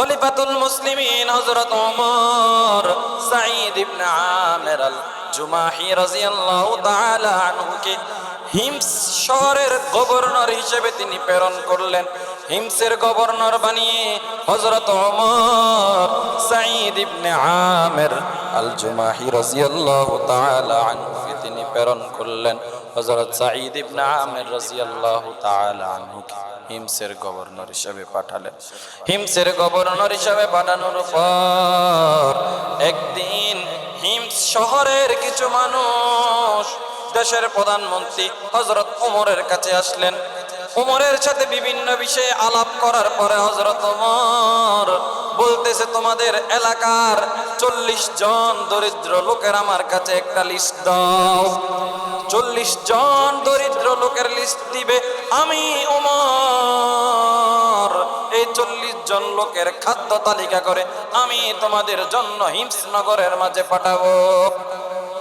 খলিফাতুল মুসলিমিন হযরত ওমর সাঈদ ইবনে আমির আল জুমাহি রাদিয়াল্লাহু তাআলা আনহুকে হিমস শহরের গভর্নর হিসেবে তিনি প্রেরণ করলেন। হিমসের গভর্নর বানিয়ে হযরত ওমর সাঈদ ইবনে আমির আল জুমাহি রাদিয়াল্লাহু তাআলা আনহুকে তিনি প্রেরণ করলেন। হযরত সাঈদ ইবনে আমির রাদিয়াল্লাহু তাআলা আনহুকে হিমসের গভর্নর হিসাবে পাঠালেন। হিমসের গভর্নর হিসাবে পাঠানোর পর একদিন হিমস শহরের কিছু মানুষ দেশের প্রধানমন্ত্রী হজরত ওমরের কাছে আসলেন। ওমরের সাথে বিভিন্ন বিষয়ে আলাপ করার পরে হজরত ওমর বলতেছে, তোমাদের এলাকার চল্লিশ জন দরিদ্র লোকের আমার কাছে একটা লিস্ট দাও। চল্লিশ জন দরিদ্র লোকের লিস্ট দিবে আমি ওমর এই চল্লিশ জন লোকের খাদ্য তালিকা করে আমি তোমাদের জন্য হিমসনগরের মাঝে পাঠাবো।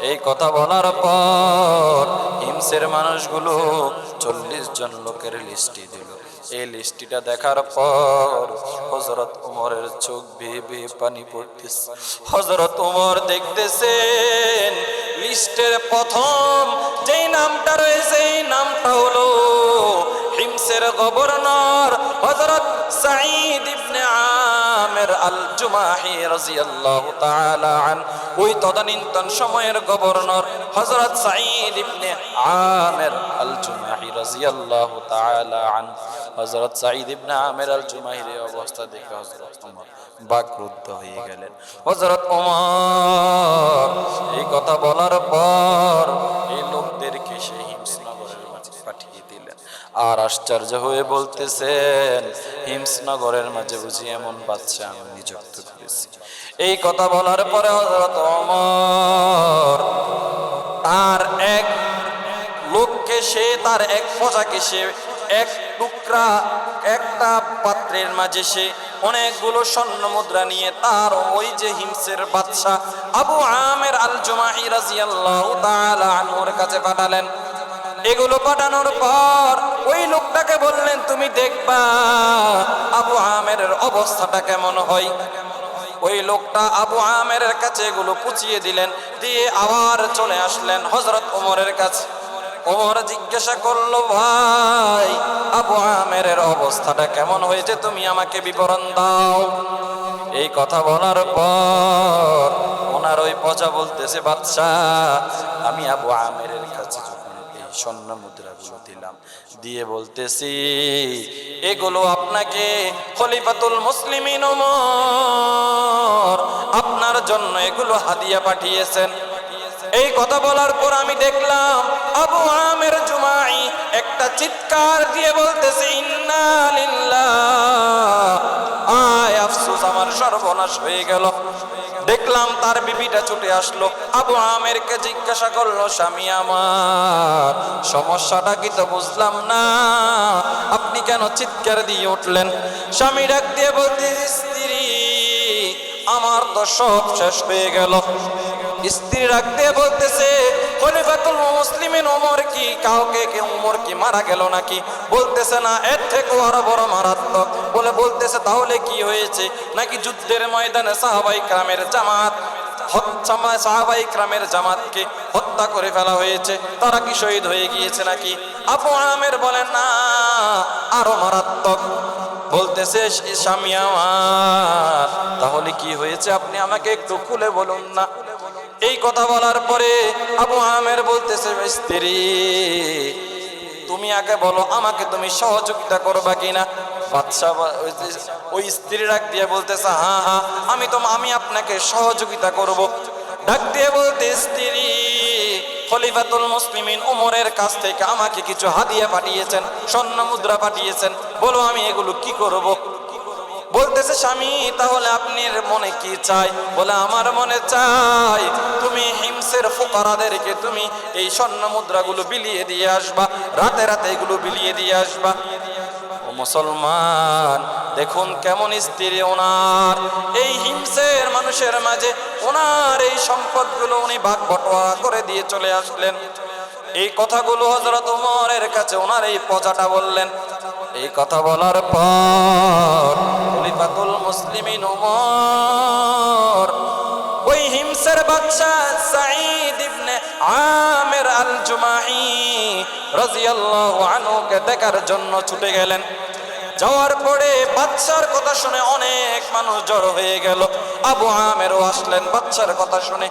এই কথা বলার পর হিমসের মানুষগুলো চল্লিশ জন লোকের লিস্টি দিল। এই লিস্টিটা দেখার পর হজরত উমরের চোখ বেয়ে পানি পড়তেছে। হজরত উমর দেখতেছেন লিস্টের প্রথম যেই নামটা রয়েছে, এই নামটা হলো হিমসের গভর্নর হজরত সাঈদ ইবনে আমির আল জুমাহি রাদিয়াল্লাহু তাআলা আন ওই তদানীন্তন সময়ের গভর্নর হযরত সাঈদ ইবনে আমির আল জুমাহি রাদিয়াল্লাহু তাআলা আন হযরত সাঈদ ইবনে আমির আল জুমাহির অবস্থা দেখে হযরত ওমর বাকরুদ্ধ হয়ে গেলেন। হযরত ওমর, এই কথা বলার পর এই লোকদেরকে আর আশ্চর্য হয়ে বলতেছেন, হিমসনগরের মাঝে বুঝি এমন বাচ্চা আমি নিযুক্ত করেছি। এই কথা বলার পরে হযরত ওমর, তার এক লোককে সে, তার এক প্রজাকে সে, এক টুকরা, একটা পাত্রের মাঝে সে অনেকগুলো স্বর্ণ মুদ্রা নিয়ে তার ওই যে হিমসের বাদশা আবু আমের আল জুমাহি রাদিয়াল্লাহু তাআলা আনহুর কাছে পাঠালেন। এগুলো পাঠানোর পর ওই লোকটাকে বললেন, তুমি দেখবা আবু আমের অবস্থাটা কেমন হয়? ওই লোকটা আবু আমের কাছে এগুলো পুচিয়ে দিলেন, দিয়ে আবার চলে আসলেন হজরত ওমরের কাছে। ওমর জিজ্ঞাসা করল, ভাই, আবু আমের অবস্থাটা কেমন হয়েছে? তুমি আমাকে বিবরণ দাও। এই কথা বলার পর ওনার ওই পচা বলতেছে বাচ্চা আমি আবু আমের কাছে স্বর্ণ মুদ্রাগুলো দিলাম। দিয়ে বলতেছি, এগুলো আপনাকে খলিফাতুল মুসলিমিন আপনার জন্য এগুলো হাদিয়া পাঠিয়েছেন। এই কথা বলার পর আমি দেখলাম, আবু আমের জুমাই একটা চিৎকার দিয়ে বলতেছে, ইন্না লিল্লাহ। আয় আফসোস, আমার সর্বনাশ হয়ে গেল। দেখলাম তার বিবিটা ছুটে আসলো। আবু আমেরকে জিজ্ঞাসা করল, স্বামী আমার, সমস্যাটা কি তো বুঝলাম না। আপনি কেন চিৎকার দিয়ে উঠলেন? স্বামী ডাক দিয়ে বলতে, স্ত্রী, আমার তো সব শেষ হয়ে গেল। স্ত্রী ডাক দিয়ে বলতেছে খলিফাতুল মুসলিমিন ওমর কি? কাউকে কি ওমর কি মারা গেল নাকি? বলতেছে, না, এর থেকে আরও বড় মারাত্মক। বলে, বলতেছে, তাহলে কি হয়েছে? নাকি যুদ্ধের ময়দানে সাহাবাই গ্রামের জামাত সাহাবাই গ্রামের জামাতকে হত্যা করে ফেলা হয়েছে? তারা কি শহীদ হয়ে গিয়েছে নাকি? আপু আমের বলেন না, আরও মারাত্মক। বলতেছে স্বামী আমার, তাহলে কি হয়েছে? আপনি আমাকে একটু খুলে বলুন না। এই কথা বলার পরে আবু আমের বলতেছে, স্ত্রী, তুমি আগে বলো, আমাকে তুমি সহযোগিতা করবা কিনা? বাদশা ওই স্ত্রী ডাক দিয়ে বলতেছে হ্যাঁ হ্যাঁ আমি তো, আমি আপনাকে সহযোগিতা করব। ডাক দিয়ে বলতে, স্ত্রী, খলিফাতুল মুসলিমিন ওমরের কাছ থেকে আমাকে কিছু হাদিয়া পাঠিয়েছেন স্বর্ণ মুদ্রা পাঠিয়েছেন। বলো, আমি এগুলো কি করব? বলতেছে, স্বামী, তাহলে আপনার মনে কি চাই? বলে, আমার মনে চাই তুমি হিমসের ফোকারাদেরকে তুমি এই স্বর্ণ মুদ্রাগুলো বিলিয়ে দিয়ে আসবা, রাতে রাতে এগুলো বিলিয়ে দিয়ে আসবা। মুসলমান, দেখুন কেমন স্ত্রী ওনার। এই হিংসের মানুষের মাঝে ওনার এই সম্পদগুলো উনি ভাগ বটোয়ারা করে দিয়ে চলে আসলেন। এই কথাগুলো হজরত উমরের কাছে ওনার এই পজাটা বললেন। এই কথা বলার পর খলিফাতুল মুসলিমিন উমর, ওই হিমসের বাদশা সাঈদ ইবনে আমির আল জুমাহি রাদিয়াল্লাহু আনহুকে দেখার জন্য ছুটে গেলেন। যাওয়ার পরে বাচ্চার কথা শুনে অনেক মানুষ জড়ো হয়ে গেল। আবু আমেরও আসলেন বাচ্চার কথা শুনে।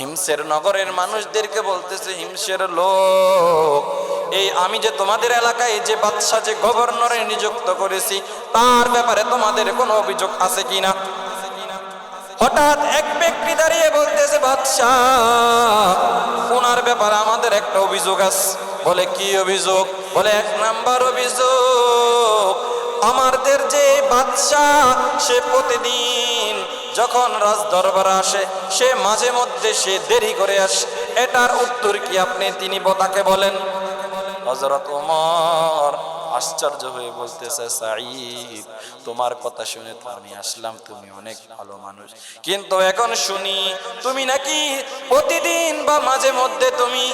হিমসের নগরের মানুষদেরকে বলতেছে, হিমসের লোক এই আমি যে তোমাদের এলাকায় যে বাদশা যে গভর্নরে নিযুক্ত করেছি, তার ব্যাপারে তোমাদের কোনো অভিযোগ আছে কিনা? হঠাৎ এক ব্যক্তি দাঁড়িয়ে বলতেছে, বাদশাহ ওনার ব্যাপারে আমাদের একটা অভিযোগ আছে। বলে, কি অভিযোগ? বলে, এক নাম্বার অভিযোগ, আমাদের যে বাদশাহ, সে প্রতিদিন যখন রাজ দরবার আসে, সে মাঝে মধ্যে সে দেরি করে আসে। এটার উত্তর কি আপনি, তিনি তাকে বলেন? হজরত ওমর আশ্চর্য হয়ে বলতেছে, সাঈদ, তোমার কথা শুনে তো আমি আসলাম, তুমি অনেক ভালো মানুষ। কিন্তু এখন শুনি, তুমি নাকি প্রতিদিন বা মাঝে মধ্যে তুমি,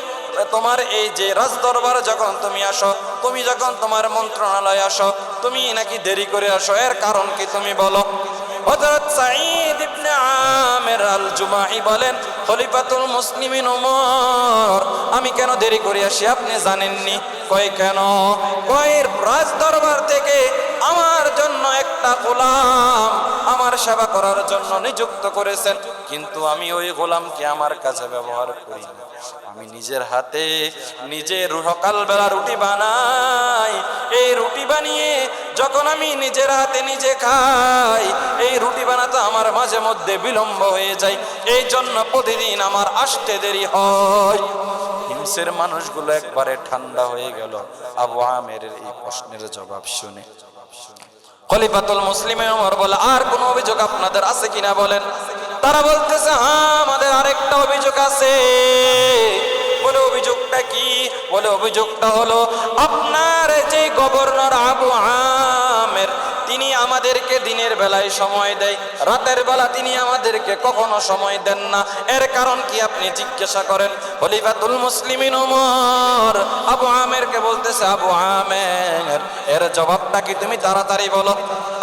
তোমার এই যে রাজদরবার যখন তুমি আসো, তুমি যখন তোমার মন্ত্রণালয়ে আসো, তুমি নাকি দেরি করে আসো, এর কারণ কি তুমি বলো? হযরত সাঈদ ইবনে আমির আল বলেন, খলিফাতুল মুসলিমিন ওমর আমি কেন দেরি করে আসি? আপনি জানেননি? কয়, কেন? কয়ের রাজ দরবার থেকে আমার জন্য একটা গোলাম আমার সেবা করার জন্য নিযুক্ত করেছেন, কিন্তু আমি ওই গোলামকে আমার কাছে ব্যবহার করি আমি নিজের হাতে নিজে সকালবেলা রুটি বানাই, এই রুটি বানিয়ে যখন আমি নিজের হাতে নিজে খাই, এই রুটি বানাতে আমার মাঝে মধ্যে বিলম্ব হয়ে যায়। এই জন্য প্রতিদিন আমার আসতে দেরি হয়। হিমসের মানুষগুলো একবারে ঠান্ডা হয়ে গেল। আবু আমের এই প্রশ্নের জবাব শুনে। খলিফাতুল মুসলিমের ওমর বলে, আর কোন অভিযোগ আপনাদের আছে কিনা বলেন? তারা বলতেছে হ্যাঁ আমাদের আরেকটা অভিযোগ আছে। বলে অভিযোগটা কি? বলে অভিযোগটা হলো, আপনার যে গভর্নর আবু আমের, তিনি আমাদেরকে দিনের বেলায় সময় দেয়, রাতের বেলা তিনি আমাদেরকে কখনো সময় দেন না। এর কারণ কি আপনি জিজ্ঞাসা করেন? খলিফাতুল মুসলিমিন উমর আবু আমেরকে বলতেছে, আবু আমের, এর জবাবটা কি তুমি তাড়াতাড়ি বলো?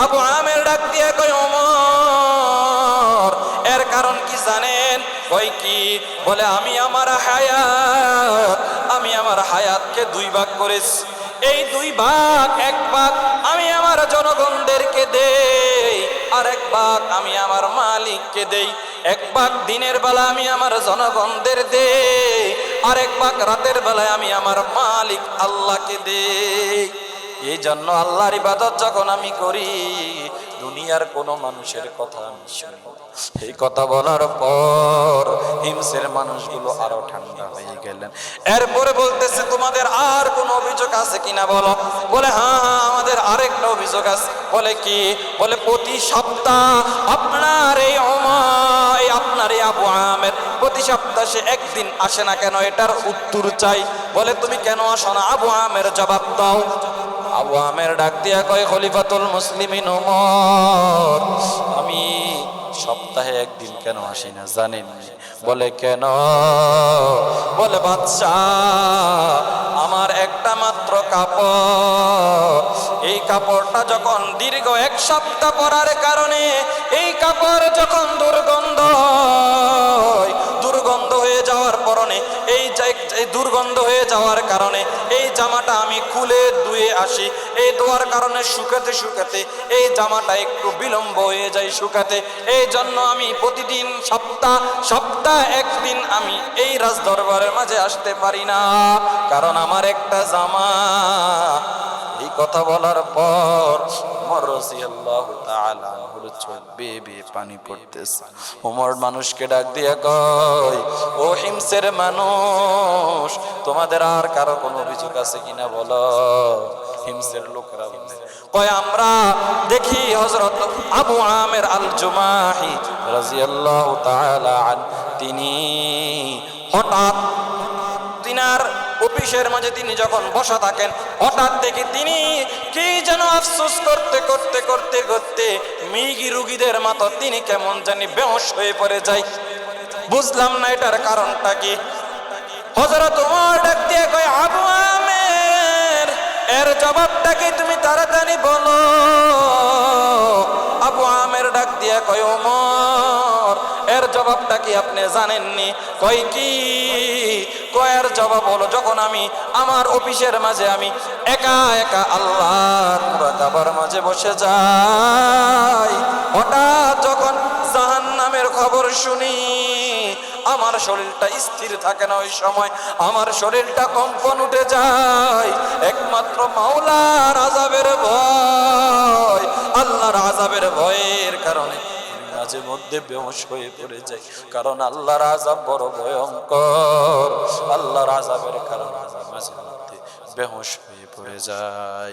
আবু আমের ডাক দিয়ে কই উমর, এর কারণ কি জানেন? কই কি? বলে, আমি আমার হায়াত, আমি আমার হায়াতকে দুই ভাগ করেছি। এই দুই ভাগ, এক ভাগ আমি আমার জনগণদেরকে দেই, আর এক ভাগ আমি আমার মালিককে দেই। এক ভাগ দিনের বেলা আমি আমার জনগণদের দেই, আর এক ভাগ রাতের বেলায় আমি আমার মালিক আল্লাহকে দেই। এই জন্য আল্লাহর ইবাদত যখন আমি করি, দুনিয়ার কোনো মানুষের কথা আমি শুনি এই কথা বলার পর হিমসের মানুষগুলো আরও ঠান্ডা হয়ে গেলেন। এরপরে বলতেছে, তোমাদের আর কোনো অভিযোগ আছে কিনা বলো? বলে হ্যাঁ হ্যাঁ আমাদের আরেকটা অভিযোগ আছে। বলে, কি? বলে, প্রতি সপ্তাহ আপনার এই অময় আপনার এই আবু আমের, প্রতি সপ্তাহে একদিন আসে না কেন? এটার উত্তর চাই। বলে, তুমি কেন আসো না? আবু আমের জবাব দাও। আবু আমের ডাক দিয়া কয়, খলিফাতুল মুসলিমিন আমি সপ্তাহে একদিন কেন আসি না জানেন বলে, কেন? বলে বাচ্চা আমার একটা মাত্র কাপড়। এই কাপড়টা যখন দীর্ঘ এক সপ্তাহ পরার কারণে, এই কাপড় যখন দুর্গন্ধ দুর্গন্ধ হয়ে যাওয়ার কারণে এই জামাটা আমি খুলে ধুয়ে আসি। এই ধোয়ার কারণে শুকাতে শুকাতে এই জামাটা একটু বিলম্ব হয়ে যায় শুকাতে। এই জন্য আমি প্রতিদিন সপ্তাহ সপ্তাহ একদিন আমি এই রাজদরবারের মাঝে আসতে পারি না। কারণ আমার একটা জামা কথা বলার পর উমর রাদিয়াল্লাহু তাআলা আনহুর চোখ বেয়ে বেয়ে পানি পড়তেছে। উমর মানুষকে ডাক দিয়ে কয়, ও হিমসের মানুষ, তোমাদের আর কারও কোনো অভিযোগ আছে কিনা বলো? হিমসের লোকেরা বলে, কয়, আমরা দেখি হযরত আবু আমের আল জুমাহি রাদিয়াল্লাহু তাআলা তিনি হঠাৎ তিনার অফিসের মাঝে তিনি যখন বসা থাকেন, হঠাৎ দেখি তিনি কি যেন আফসোস করতে করতে করতে করতে মিগি রুগীদের মতো তিনি কেমন জানি বেহস হয়ে পড়ে যায়। বুঝলাম না এটার কারণটা কি। হজরত উমর ডাক দিয়ে কয়, আবু আমের, এর জবাবটা কি তুমি তাড়াতাড়ি বলো? আবু আমের ডাক দিয়া কয় ওমর এর জবাবটা কি আপনি জানেননি? কয় কি? কয়ের জবাব হলো, যখন আমি আমার অফিসের মাঝে আমি একা একা আল্লাহর মুরাকাবার মাঝে বসে যাই, হঠাৎ যখন জাহান্নামের খবর শুনি, আমার শরীরটা স্থির থাকে না ওই সময়, আমার শরীরটা কম্পন উঠে যায়, একমাত্র মাওলার আজাবের ভয়, আল্লাহর আজাবের ভয়ের কারণে। মাঝে মধ্যে বেহস হয়ে পড়ে যায়। কারণ আল্লাহর আজাব বড় ভয়ঙ্কর। আল্লাহর আজাবের কারণ মাঝে মধ্যে বেহস হয়ে পড়ে যায়।